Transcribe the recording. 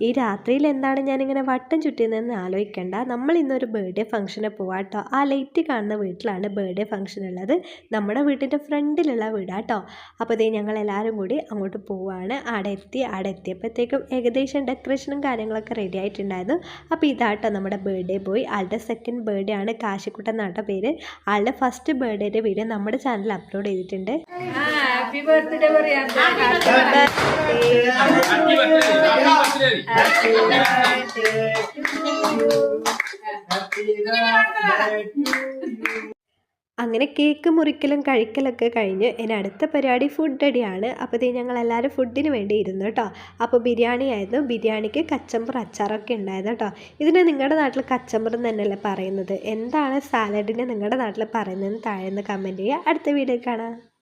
ഈ രാത്രിയിൽ എന്താണ് ഞാനിങ്ങനെ വട്ടം ചുറ്റുന്നതെന്ന് ആലോചിക്കേണ്ട. നമ്മൾ ഇന്നൊരു ബർത്ത്ഡേ ഫംഗ്ഷന് പോവാം കേട്ടോ ആ ലൈറ്റ് കാണുന്ന വീട്ടിലാണ് ബർത്ത്ഡേ ഫംഗ്ഷൻ ഉള്ളത്. നമ്മുടെ വീട്ടിന്റെ ഫ്രണ്ടിലുള്ള വീടാട്ടോ അപ്പോൾ ഇതേ ഞങ്ങൾ എല്ലാവരും കൂടി അങ്ങോട്ട് പോവുകയാണ് അവിടെ എത്തി അവിടെ എത്തിയപ്പോഴത്തേക്കും ഏകദേശം ഡെക്കറേഷനും കാര്യങ്ങളൊക്കെ റെഡി ആയിട്ടുണ്ടായിരുന്നു. അപ്പോൾ ഇതാട്ടോ നമ്മുടെ ബർത്ത്ഡേ ബോയ് ആളുടെ സെക്കൻഡ് ബർത്ത്ഡേ ആണ്. കാശിക്കുട്ടൻ എന്നാട്ടോ പേര്. ആളുടെ ഫസ്റ്റ് ബർത്ത്ഡേയുടെ വീഡിയോ നമ്മുടെ ചാനലിൽ അപ്ലോഡ് ചെയ്തിട്ടുണ്ട്. ഹാപ്പി ബർത്ത്ഡേ പറയാം. അങ്ങനെ കേക്ക് മുറിക്കലും കഴിക്കലൊക്കെ കഴിഞ്ഞ് എന്റെ അടുത്ത പരിപാടി ഫുഡ് റെഡിയാണ് അപ്പോൾ ഇത് ഞങ്ങൾ എല്ലാവരും ഫുഡിന് വേണ്ടി ഇരുന്നു കേട്ടോ. അപ്പോൾ ബിരിയാണി ആയിരുന്നു. ബിരിയാണിക്ക് കച്ചമ്പർ അച്ചാറൊക്കെ ഉണ്ടായിരുന്നു കേട്ടോ. ഇതിന് നിങ്ങളുടെ നാട്ടിൽ കച്ചമ്പർ എന്ന് തന്നെയല്ലേ പറയുന്നത്? എന്താണ് സാലഡിന് നിങ്ങളുടെ നാട്ടിൽ പറയുന്നതെന്ന് താഴെ നിന്ന് കമന്റ് ചെയ്യുക. അടുത്ത വീഡിയോ കാണാം.